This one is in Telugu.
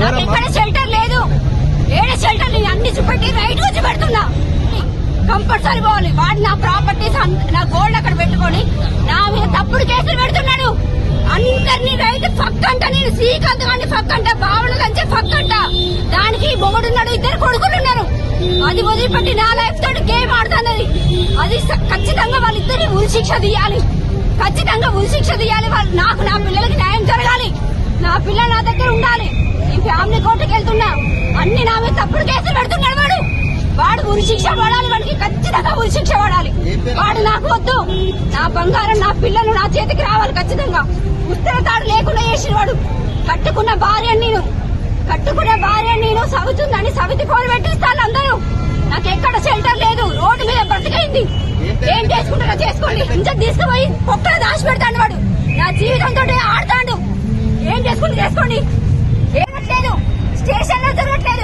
నాకు ఎక్కడ షెల్టర్ లేదు. ఏడే షెల్టర్ నేను అన్ని చూపెట్టి రైట్ వచ్చి పెడుతున్నా. కంపల్సరీ పోవాలి. వాడు నా ప్రాపర్టీస్ నా గోల్డ్ అక్కడ పెట్టుకొని నా మీద తప్పుడు కేసులు పెడుతున్నాడు. అందరినీ రైట్ పక్కంట నేను శ్రీకాంత్ గారిని పక్కంట బావన కంటే పక్కంట దానికి మొగుడున్నాడు ఇద్దరు కొడుకులు ఉన్నారు. అది వదిలిపెట్టి నా లైఫ్ తోటి గేమ్ ఆడుతున్నది. అది ఖచ్చితంగా వాళ్ళిద్దరిని ఉరి శిక్ష తీయాలి. ఖచ్చితంగా ఉరి శిక్ష తీయాలి. వాళ్ళు నాకు నా పిల్లలకి న్యాయం జరగాలి నా పిల్లలు నా దగ్గర ఉండాలి ఈ ఫ్యామిలీ కోర్టుకి వెళ్తున్నా అన్ని నా మీద తప్పుడు కేసులు పెడుతున్నాడు వాడు వాడు ఉరిశిక్ష పడాలి వాడికి ఖచ్చితంగా ఉరిశిక్ష పడాలి. వాడు నాకు వద్దు. నా బంగారం నా పిల్లలు నా చేతికి రావాలి ఖచ్చితంగా. ఉత్తర తాడు లేకుండా చేసిన వాడు. కట్టుకున్న భార్య నేను కట్టుకున్న భార్య నేను సవితుందని సవితి ఫోన్ పెట్టిస్తాను అందరూ. నాకు ఎక్కడ షెల్టర్ లేదు. రోడ్డు మీద బ్రతికైంది. ఏం చేసుకుంటారో చేసుకోండి. ఇంకా తీసుకుపోయి ఒక్కడ దాచి పెడతాడు వాడు. నా జీవితంతో ఆడతాడు. ఏం చేసుకుంటే చేసుకోండి. ఏమట్లేదు స్టేషన్లో జరగట్లేదు